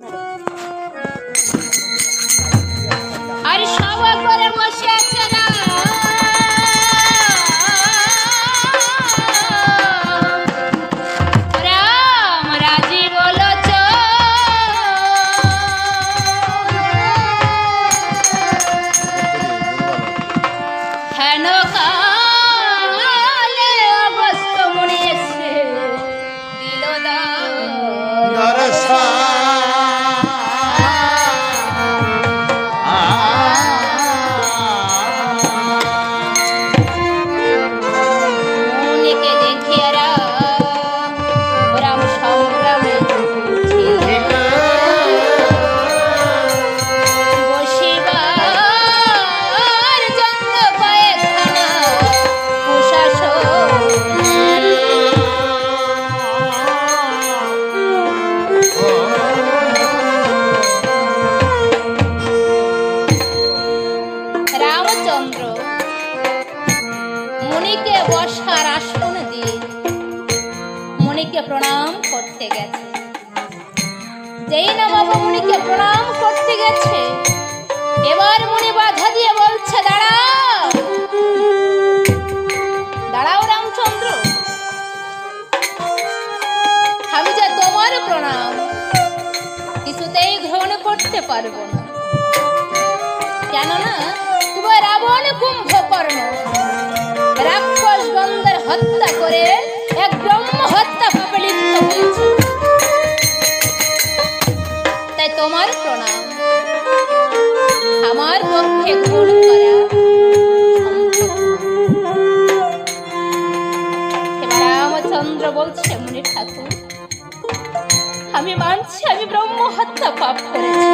আর মুনিকে বসার আসন দিয়ে মুনিকে প্রণাম করতে গেছে। যেই না বাবা মুনিকে প্রণাম করতে গেছে, এবার মুনি বাধা দিয়ে বলছে, দাঁড়াও। দাঁড়াও রামচন্দ্র, আমি যে তোমার প্রণাম, কিছুতেই গ্রহণ করতে পারব না। করে এক ব্রহ্ম হত্যা পাপে লিপ্ত হয়েছে। তাই তোমার প্রণাম। আমার পক্ষে গ্রহণ করা রামচন্দ্র বলছে, মুনি ঠাকুর, আমি মানছি, আমি ব্রহ্ম হত্যা পাপ করেছি।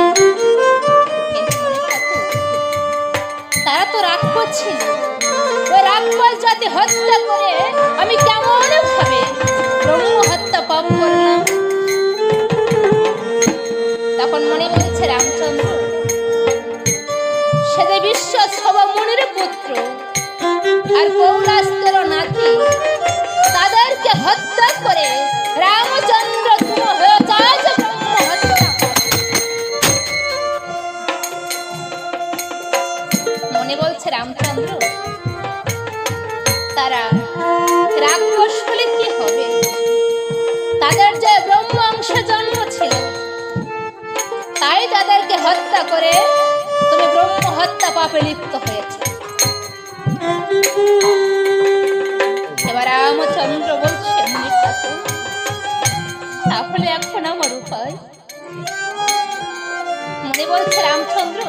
তারা তো রাক্ষস ছিল ওই রাক্ষস জাতি হত্যা করে, আমি কেমন ভাবে ব্রহ্ম হত্যা পাপ করলাম তখন মনে বলছে রামচন্দ্র। সেদে বিশ্ব সব মনের পুত্র, আর কৌলাস্তের নাতি তারা রাক্ষস হলে কি হবে? তাদের যে ব্রহ্ম অংশে জন্ম ছিল, তাই তাদেরকে হত্যা করে তুমি ব্রহ্ম হত্যা পাপে লিপ্ত হয়েছে। এবার রামচন্দ্র বলছে মুনি তাহলে এখন আমার উপায়? মনে বলছে রামচন্দ্র